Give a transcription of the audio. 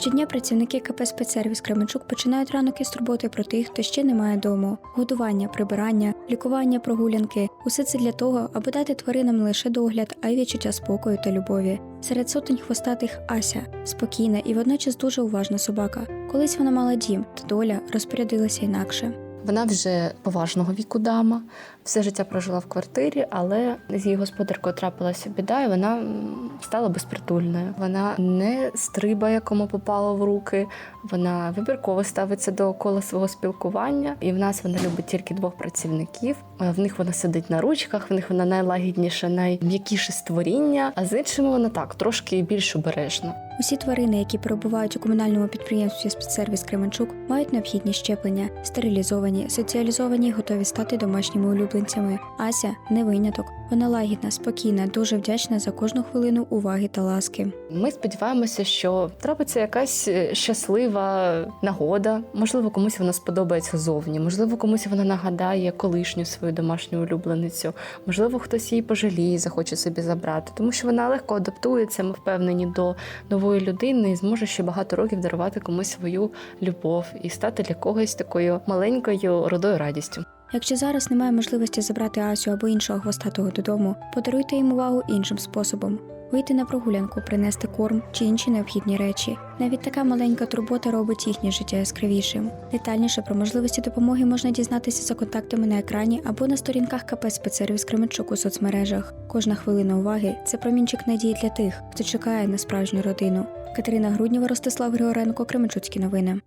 Щодня працівники КП «Спецсервіс» Кременчук починають ранок із турботи про тих, хто ще не має дому. Годування, прибирання, лікування, прогулянки усе це для того, аби дати тваринам не лише догляд, а й відчуття спокою та любові. Серед сотень хвостатих Ася спокійна і водночас дуже уважна собака. Колись вона мала дім, та доля розпорядилася інакше. Вона вже поважного віку дама, все життя прожила в квартирі, але з її господаркою трапилася біда, і вона стала безпритульною. Вона не стрибає, кому попало в руки. Вона вибірково ставиться до кола свого спілкування, і в нас вона любить тільки двох працівників. Е, В них вона сидить на ручках, в них вона найлагідніше, найм'якіше створіння. А з іншими вона так трошки більш обережна. Усі тварини, які перебувають у комунальному підприємстві спецсервіс Кременчук, мають необхідні щеплення, стерилізовані, соціалізовані готові стати домашніми улюбленцями. Ася не виняток. Вона лагідна, спокійна, дуже вдячна за кожну хвилину уваги та ласки. Ми сподіваємося, що трапиться якась е, щаслива нагода. Можливо, комусь вона сподобається зовні, можливо, комусь вона нагадає колишню свою домашню улюбленицю. Можливо, хтось її пожаліє, захоче собі забрати, тому що вона легко адаптується. Ми впевнені до нової людини і зможе ще багато років дарувати комусь свою любов і стати для когось такою маленькою родою радістю. Якщо зараз немає можливості забрати Асю або іншого хвостатого додому, подаруйте їм увагу іншим способом. Вийти на прогулянку, принести корм чи інші необхідні речі. Навіть така маленька турбота робить їхнє життя яскравішим. Детальніше про можливості допомоги можна дізнатися за контактами на екрані або на сторінках КП «Спецсервіс Кременчук» у соцмережах. Кожна хвилина уваги це промінчик надії для тих, хто чекає на справжню родину. Катерина Груднєва, Ростислав Григоренко, Кременчуцькі новини.